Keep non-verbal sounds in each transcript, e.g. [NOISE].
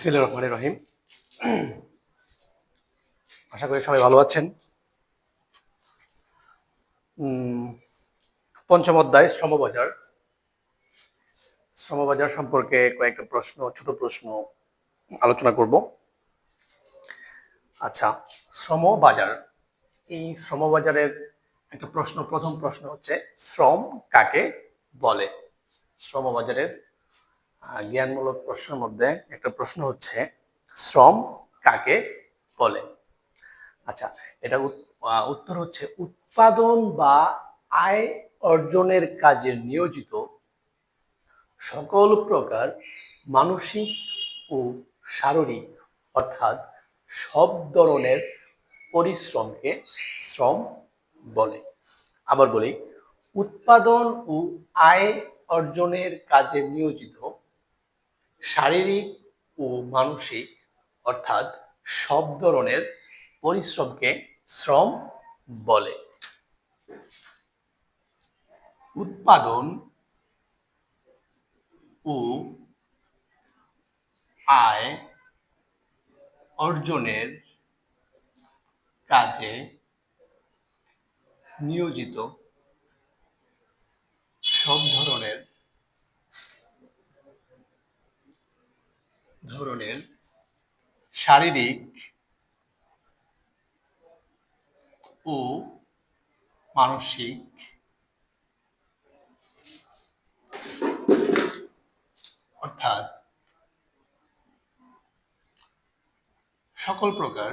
বিসমিল্লাহির রহমানির রহিম। আশা করি সবাই ভালো আছেন। পঞ্চম অধ্যায়, শ্রমবাজার। শ্রমবাজার সম্পর্কে কয়েকটা প্রশ্ন, ছোট প্রশ্ন আলোচনা করব। আচ্ছা শ্রমবাজার। এই শ্রমবাজারের একটা প্রশ্ন, প্রথম প্রশ্ন হচ্ছে, শ্রম কাকে বলে? শ্রমবাজারের জ্ঞানমূলক প্রশ্নের মধ্যে একটা প্রশ্ন হচ্ছে, শ্রম কাকে বলে? আচ্ছা এটা উত্তর হচ্ছে উৎপাদন বা আয় অর্জনের কাজে নিয়োজিত সকল প্রকার মানসিক ও শারীরিক, অর্থাৎ সব ধরনের পরিশ্রমকে শ্রম বলে। আবার বলি, উৎপাদন ও আয় অর্জনের কাজে নিয়োজিত শারীরিক ও মানসিক, অর্থাৎ সব ধরনের পরিশ্রমকে শ্রম বলে। উৎপাদন ও আয় অর্জনের কাজে নিয়োজিত। সব ধরনের ধরনের শারীরিক ও মানসিক অর্থাৎ সকল প্রকার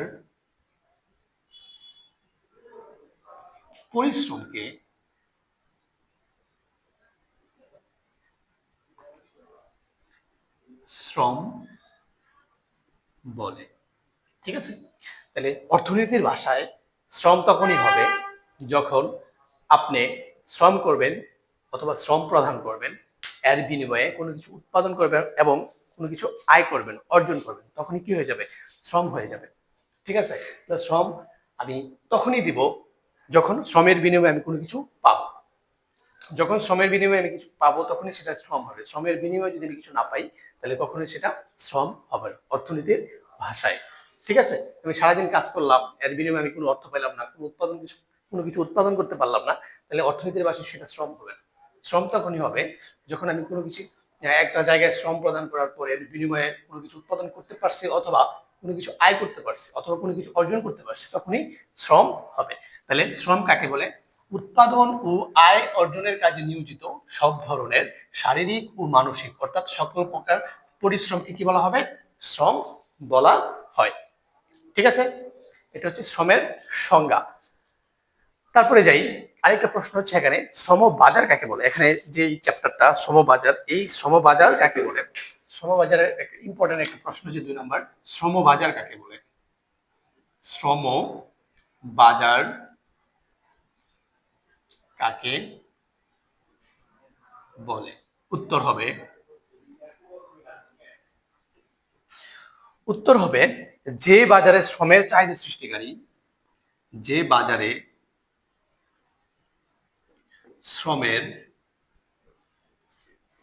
পরিশ্রমকে শ্রম বলে। ঠিক আছে? তাহলে অর্থনীতির ভাষায় শ্রম তখনই হবে যখন আপনি শ্রম করবেন অথবা শ্রম প্রদান করবেন, এর বিনিময়ে কোনো কিছু উৎপাদন করবেন এবং কোনো কিছু আয় করবেন, অর্জন করবেন, তখনই কি হয়ে যাবে? শ্রম হয়ে যাবে। ঠিক আছে? শ্রম আমি তখনই দিব যখন শ্রমের বিনিময়ে আমি কোনো কিছু পাবো। যখন শ্রমের বিনিময়ে আমি কিছু পাবো তখনই সেটা শ্রম হবে। শ্রমের বিনিময়ে যদি আমি কিছু না পাই তাহলে কখনোই সেটা শ্রম হবে না, অর্থনীতির ভাষায়। ঠিক আছে? আমি সারাদিন কাজ করলাম, এর বিনিময়ে আমি কোনো অর্থ পেলাম না, কোনো উৎপাদন কিছু, কোনো কিছু উৎপাদন করতে পারলাম না, তাহলে অর্থনীতির ভাষায় সেটা শ্রম হবে না। শ্রম তখনই হবে যখন আমি কোনো কিছু, একটা জায়গায় শ্রম প্রদান করার পরে এর বিনিময়ে কোনো কিছু উৎপাদন করতে পারছি অথবা কোনো কিছু আয় করতে পারছি অথবা কোনো কিছু অর্জন করতে পারছি, তখনই শ্রম হবে। তাহলে শ্রম কাকে বলে? উৎপাদন ও আয় অর্জনের কাজে নিয়োজিত সব ধরনের শারীরিক ও মানসিক, অর্থাৎ সকল প্রকার পরিশ্রমকে কি বলা হবে শ্রম বলা হয়। ঠিক আছে? এটা হচ্ছে শ্রমের সংজ্ঞা। তারপরে যাই, আরেকটা প্রশ্ন হচ্ছে এখানে, শ্রম বাজার কাকে বলে? এখানে যে চ্যাপ্টারটা শ্রম বাজার, এই শ্রম বাজার কাকে বলে? শ্রম বাজারের একটা ইম্পর্টেন্ট একটা প্রশ্ন যে দুই নম্বর, শ্রম বাজার কাকে বলে? শ্রম বাজার কাকে বলে? উত্তর হবে উত্তর হবে যে বাজারে শ্রমের চাহিদা সৃষ্টিকারী, যে বাজারে শ্রমের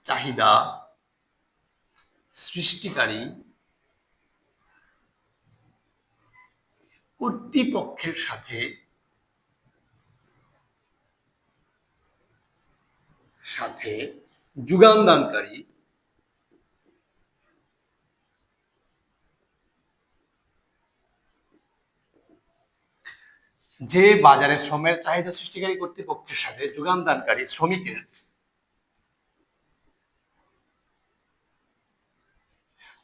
চাহিদা সৃষ্টিকারী কর্তৃপক্ষের সাথে সাথে যুগানদানকারী যে বাজারে শ্রমের চাহিদা সৃষ্টিকারী কর্তৃপক্ষের সাথে যোগানদানকারী শ্রমিকের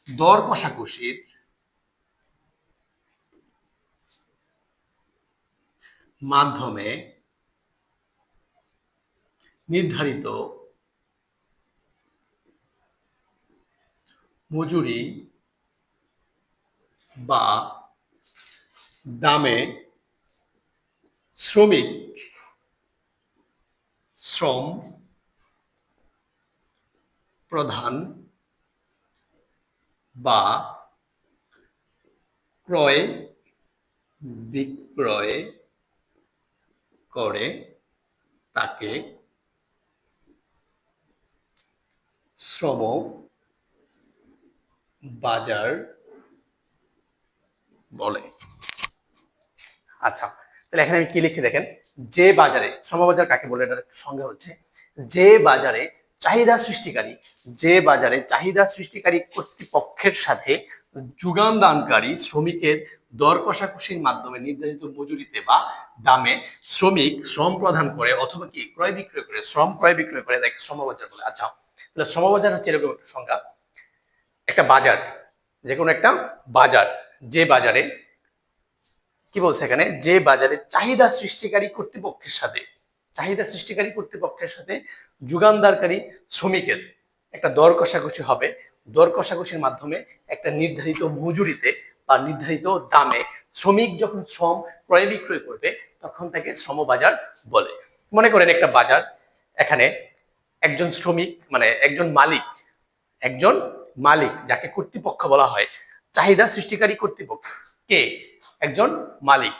দর কষাকষির মাধ্যমে নির্ধারিত মজুরি বা দামে শ্রমিক শ্রম প্রধান বা ক্রয় বিক্রয় করে তাকে শ্রম বাজার বলে। আচ্ছা তাহলে এখানে আমি কি লিখছি দেখেন? যে বাজারে শ্রমবাজার কাকে বলে? এটার সঙ্গে হচ্ছে, যে বাজারে চাহিদা সৃষ্টিকারী, যে বাজারে চাহিদা সৃষ্টিকারী কর্তৃপক্ষের সাথে যোগান দানকারী শ্রমিকের দর কষাকষির মাধ্যমে নির্ধারিত মজুরিতে বা দামে শ্রমিক শ্রম প্রদান করে অথবা কি? ক্রয় বিক্রয় করে, শ্রম ক্রয় বিক্রয় করে তাকে শ্রমবাজার বলে। আচ্ছা তাহলে শ্রমবাজার হচ্ছে এরকম একটা সংজ্ঞা একটা বাজার যে কোনো একটা বাজার, যে বাজারে, কি বলছে এখানে? যে বাজারে চাহিদা সৃষ্টিকারী কর্তৃপক্ষের সাথে, চাহিদা সৃষ্টিকারী কর্তৃপক্ষের সাথে যোগানদারকারী শ্রমিকের একটা দর কষাকষি হবে। দর কষাকষির মাধ্যমে একটা নির্ধারিত মজুরিতে বা নির্ধারিত দামে শ্রমিক যখন শ্রম ক্রয় বিক্রয় করবে, তখন তাকে শ্রমবাজার বলে। মনে করেন একটা বাজার, এখানে একজন শ্রমিক মানে একজন মালিক একজন মালিক যাকে কর্তৃপক্ষ বলা হয়, চাহিদা সৃষ্টিকারী কর্তৃপক্ষ, কে? একজন মালিক।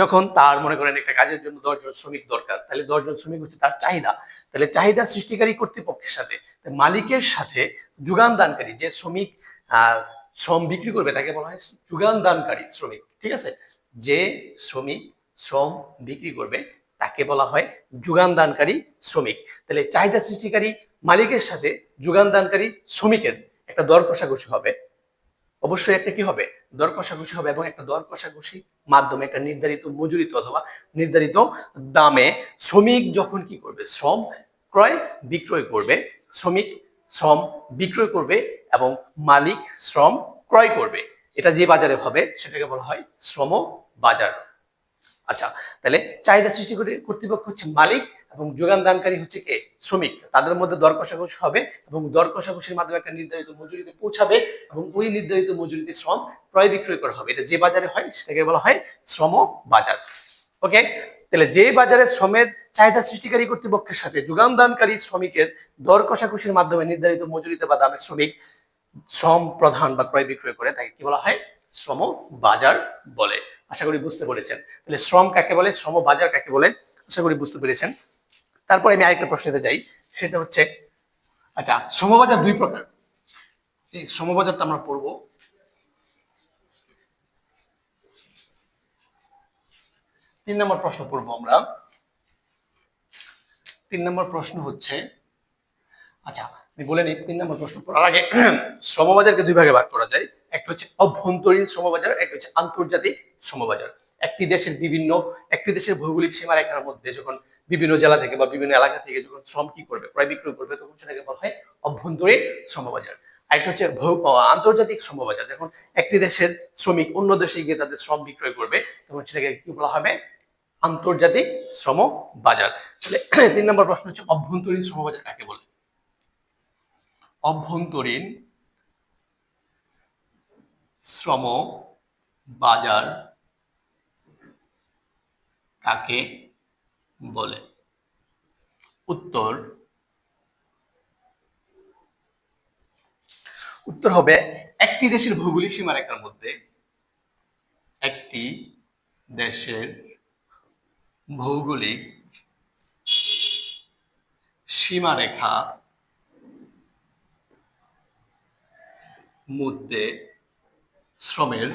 যখন তার মনে করেন একটা কাজের জন্য দশজন শ্রমিক দরকার, তাহলে দশজন শ্রমিক হচ্ছে তার চাহিদা। তাহলে চাহিদা সৃষ্টিকারী কর্তৃপক্ষের সাথে মালিকের সাথে যোগান দানকারী যে শ্রমিক শ্রম বিক্রি করবে, তাকে বলা হয় যোগান দানকারী শ্রমিক, ঠিক আছে? যে শ্রমিক শ্রম বিক্রি করবে তাকে বলা হয় যোগান দানকারী শ্রমিক। তাহলে চাহিদা সৃষ্টিকারী মালিকের সাথে যোগান দানকারী শ্রমিকের একটা দর কষাকষি হবে। অবশ্যই একটা কি হবে? দর কষাকষি হবে এবং একটা দর কষাকষি মাধ্যমে একটা নির্ধারিত মজুরিতে অথবা নির্ধারিত দামে শ্রমিক যখন কি করবে? শ্রম ক্রয় বিক্রয় করবে। শ্রমিক শ্রম বিক্রয় করবে এবং মালিক শ্রম ক্রয় করবে। এটা যে বাজারে হবে সেটাকে বলা হয় শ্রম বাজার। আচ্ছা তাহলে চাহিদা সৃষ্টি করে কর্তৃপক্ষ হচ্ছে মালিক এবং যোগান দানকারী হচ্ছে কে? শ্রমিক। তাদের মধ্যে দর কষাকষি হবে এবং দর কষাকষির মাধ্যমে একটা নির্ধারিত মজুরিতে পৌঁছাবে এবং ওই নির্ধারিত মজুরিতে শ্রম ক্রয় বিক্রয় করা হবে। এটা যে বাজারে হয় সেটাকে বলা হয় শ্রম বাজার। ওকে? তাহলে যে বাজারে শ্রমের চাহিদা সৃষ্টিকারী কর্তৃপক্ষের সাথে যোগান দানকারী শ্রমিকের দর কষাকষির মাধ্যমে নির্ধারিত মজুরিতে বা দামে শ্রমিক শ্রম প্রধান বা ক্রয় বিক্রয় করে তাকে কি বলা হয়? শ্রম বাজার বলে। আশা করি বুঝতে পেরেছেন। তাহলে শ্রম কাকে বলে? শ্রম বাজার কাকে বলে? আশা করি বুঝতে পেরেছেন। তারপরে আমি আরেকটা প্রশ্নতে যাই সেটা হচ্ছে আচ্ছা শ্রমবাজার দুই প্রকার। এই শ্রমবাজারটা আমরা পড়ব। তিন নম্বর প্রশ্ন পড়ব আমরা। তিন নম্বর প্রশ্ন হচ্ছে আচ্ছা আমি বলে নিই, তিন নম্বর প্রশ্ন করার আগে [CLEARS THROAT] শ্রমবাজারকে দুই ভাগে ভাগ করা যায়। একটা হচ্ছে অভ্যন্তরীণ শ্রমবাজার একটা হচ্ছে আন্তর্জাতিক শ্রমবাজার একটি দেশের বিভিন্ন, একটি দেশের ভৌগোলিক সীমারেখার মধ্যে যখন বিভিন্ন জেলা থেকে বা বিভিন্ন এলাকা থেকে যখন শ্রম কি করবে, ক্রয় বিক্রয় করবে, তখন সেটাকে বলা হয় অভ্যন্তরীণ শ্রমবাজার আরেকটা হচ্ছে আন্তর্জাতিক শ্রমবাজার যখন একটি দেশের শ্রমিক অন্য দেশে গিয়ে তাদের শ্রম বিক্রয় করবে, তখন সেটাকে কি বলা হবে? আন্তর্জাতিক শ্রম বাজার তাহলে [CLEARS THROAT] তিন নম্বর প্রশ্ন হচ্ছে অভ্যন্তরীণ শ্রমবাজার কাকে বলে? অভ্যন্তরীণ শ্রম বাজার কাকে বলে? উত্তর। উত্তর হবে একটি দেশের ভৌগোলিক সীমারেখার মধ্যে একটি দেশের ভৌগোলিক সীমারেখা মধ্যে শ্রমের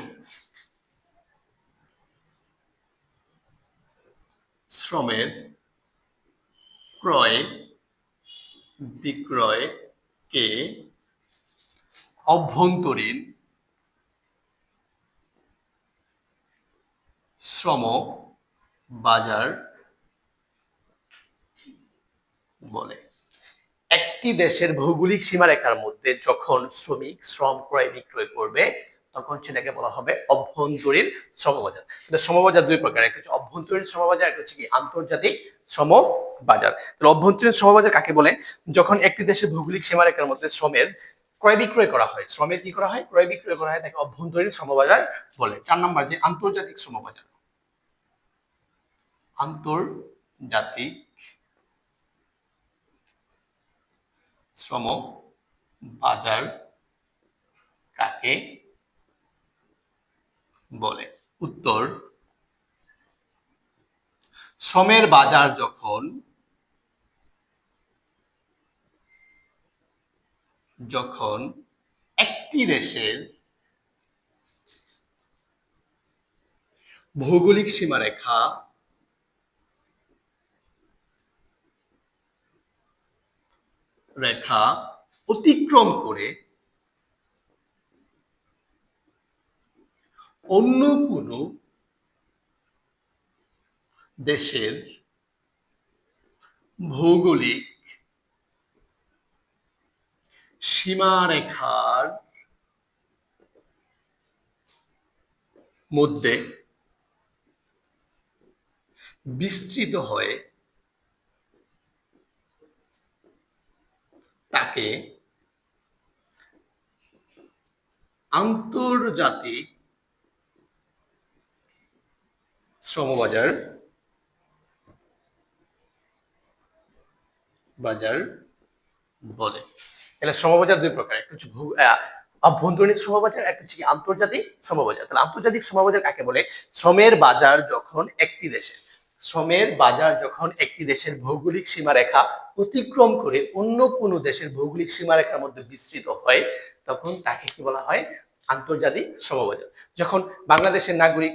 শ্রমের ক্রয় বিক্রয়কে অভ্যন্তরীণ শ্রম বাজার বলে। একটি দেশের ভৌগোলিক সীমারেখার মধ্যে যখন শ্রমিক, শ্রম ক্রয় বিক্রয় করবে, তখন সেটাকে বলা হবে অভ্যন্তরীণ শ্রমবাজার। শ্রমবাজার দুই প্রকার একটা হচ্ছে অভ্যন্তরীণ শ্রমবাজার একটা হচ্ছে কি আন্তর্জাতিক শ্রম বাজার তাহলে অভ্যন্তরীণ শ্রমবাজার কাকে বলে? যখন একটি দেশের ভৌগোলিক সীমারেখার মধ্যে শ্রমের ক্রয় বিক্রয় করা হয়, শ্রমের কি করা হয়? ক্রয় বিক্রয় করা হয় তাকে অভ্যন্তরীণ শ্রমবাজার বলে। চার নম্বর যে আন্তর্জাতিক শ্রমবাজার। আন্তর্জাতিক শ্রম বাজার কাকে বলে? উত্তর শ্রমের বাজার যখন যখন একটি দেশের ভৌগোলিক সীমারেখা রেখা অতিক্রম করে অন্য কোনো দেশের ভৌগোলিক সীমারেখার মধ্যে বিস্তৃত হয়ে তাকে আন্তর্জাতিক শ্রমবাজার বাজার বলে। তাহলে শ্রমবাজার দুই প্রকার, একটা হচ্ছে অভ্যন্তরীণ শ্রমবাজার, একটা হচ্ছে আন্তর্জাতিক শ্রমবাজার। তাহলে আন্তর্জাতিক শ্রমবাজার কাকে বলে? শ্রমের বাজার যখন একটি দেশের শ্রমের বাজার যখন একটি দেশের ভৌগোলিক সীমারেখা অতিক্রম করে অন্য কোনো দেশের ভৌগোলিক সীমারেখার মধ্যে বিস্তৃত হয়, তখন তাকে কি বলা হয়? আন্তর্জাতিক শ্রমবাজার। যখন বাংলাদেশের নাগরিক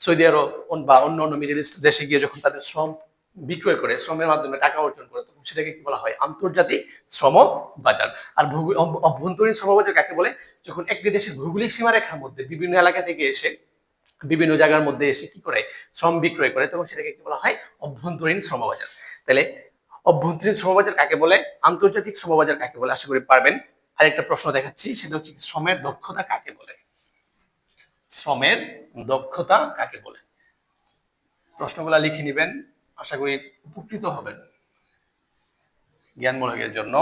সৌদি আরব বা অন্য অন্য মিডল ইস্ট দেশে গিয়ে যখন তাদের শ্রম বিক্রয় করে, শ্রমের মাধ্যমে টাকা অর্জন করে, তখন সেটাকে কি বলা হয়? আন্তর্জাতিক শ্রম বাজার আর অভ্যন্তরীণ শ্রমবাজার কাকে বলে? যখন একটি দেশের ভৌগোলিক সীমারেখার মধ্যে বিভিন্ন এলাকা থেকে এসে বিভিন্ন জায়গার মধ্যে এসে কি করে? শ্রম বিক্রয় করে, তখন সেটাকে কি বলা হয়? অভ্যন্তরীণ শ্রমবাজার। তাহলে অভ্যন্তরীণ শ্রমবাজার কাকে বলে? আন্তর্জাতিক শ্রমবাজার কাকে বলে? আশা করি পারবেন। আরেকটা প্রশ্ন দেখাচ্ছি, সেটা হচ্ছে শ্রমের দক্ষতা কাকে বলে? শ্রমের দক্ষতা কাকে বলে? প্রশ্নগুলা লিখে নেবেন, আশা করি উপকৃত হবেন। জ্ঞানমূলকের জন্য।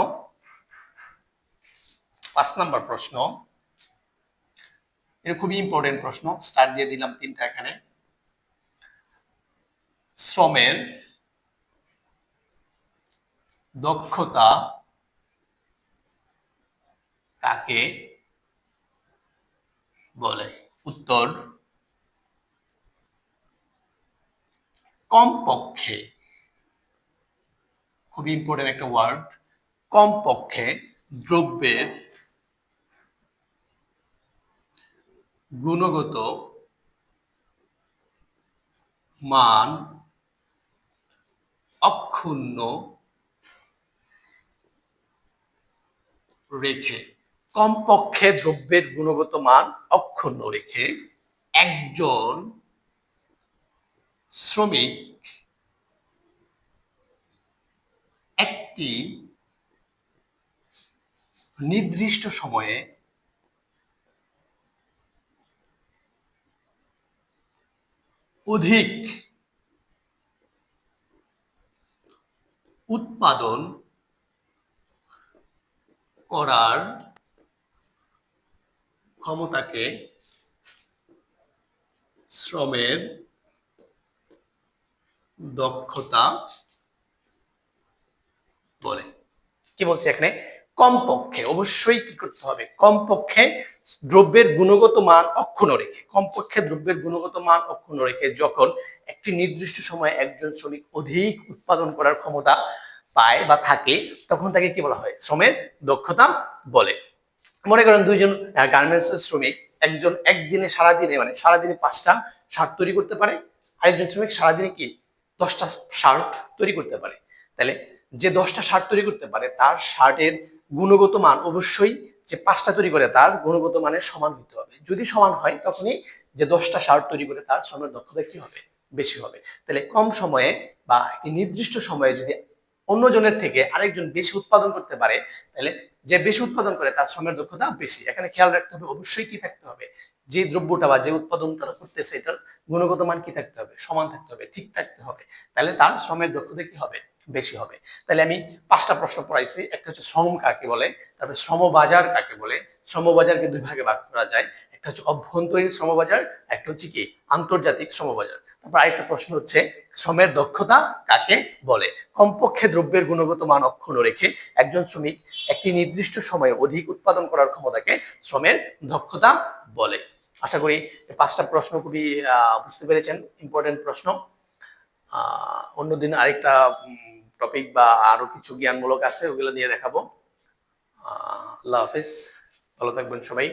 পাঁচ নাম্বার প্রশ্ন এটা খুবই ইম্পর্টেন্ট প্রশ্ন। স্টার দিয়ে দিলাম তিনটা এখানে। শ্রমের দক্ষতা কাকে বলে? উত্তর, কমপক্ষে, খুবই ইম্পর্টেন্ট একটা ওয়ার্ড কমপক্ষে দ্রব্যের গুণগত মান অক্ষুণ্ণ রেখে, কমপক্ষে দ্রব্যের গুণগত মান অক্ষুণ্ণ রেখে একজন শ্রমিক একটি নির্দিষ্ট সময়ে অধিক উৎপাদন করার ক্ষমতাকে শ্রমের দক্ষতা বলে। কি বলছে এখানে? কমপক্ষে, অবশ্যই কি করতে হবে? কমপক্ষে দ্রব্যের গুণগত মান অক্ষুণ্ণ রেখে, কমপক্ষে দ্রব্যের গুণগত মান অক্ষুণ্ণ রেখে যখন একটি নির্দিষ্ট সময়ে একজন শ্রমিক অধিক উৎপাদন করার ক্ষমতা পায় বা থাকে, তখন তাকে কি বলা হয়? শ্রমের দক্ষতা বলে। মনে করেন দুইজন গার্মেন্টস শ্রমিক, একজন একদিনে সারাদিনে মানে সারাদিনে পাঁচটা শার্ট তৈরি করতে পারে, আরেকজন শ্রমিক সারাদিনে কি? দশটা শার্ট তৈরি করতে পারে। তাহলে যে দশটা শার্ট তৈরি করতে পারে, তার শার্টের গুণগত মান অবশ্যই যে পাঁচটা তৈরি করে তার গুণগত মানের সমান হতে হবে। যদি সমান হয়, তখনই যে দশটা শার্ট তৈরি করে তার শ্রমের দক্ষতা কি হবে? বেশি হবে। তাহলে কম সময়ে বা একটি নির্দিষ্ট সময়ে যদি অন্যজনের থেকে আরেকজন বেশি উৎপাদন করতে পারে, তাহলে যে বেশি উৎপাদন করে তার শ্রমের দক্ষতা বেশি। এখানে খেয়াল রাখতে হবে, অবশ্যই কি থাকতে হবে? যে দ্রব্যটা বা যে উৎপাদনটা করতেছে, এটার গুণগত মান কি থাকতে হবে? সমান থাকতে হবে, ঠিক থাকতে হবে। তাহলে তার শ্রমের দক্ষতা কি হবে? বেশি হবে। তাহলে আমি পাঁচটা প্রশ্ন পড়াইছি। একটা হচ্ছে শ্রম কাকে বলে, তারপরে শ্রমবাজার কাকে বলে। শ্রমবাজারকে দুই ভাগে ভাগ করা যায়। একটা হচ্ছে অভ্যন্তরীণ শ্রমবাজার, একটা হচ্ছে কি আন্তর্জাতিক শ্রমবাজার। তারপর আরেকটা প্রশ্ন হচ্ছে, শ্রমের দক্ষতা কাকে বলে? কমপক্ষে দ্রব্যের গুণগত মান অক্ষুণ্ণ রেখে একজন শ্রমিক একটি নির্দিষ্ট সময়ে অধিক উৎপাদন করার ক্ষমতাকে শ্রমের দক্ষতা বলে। আশা করি পাঁচটা প্রশ্ন খুবই বুঝতে পেরেছেন। ইম্পর্টেন্ট প্রশ্ন। অন্যদিন আরেকটা টপিক বা আরও কিছু জ্ঞানমূলক আছে ওগুলো নিয়ে দেখাবো। আল্লাহ হাফিজ। ভালো থাকবেন সবাই।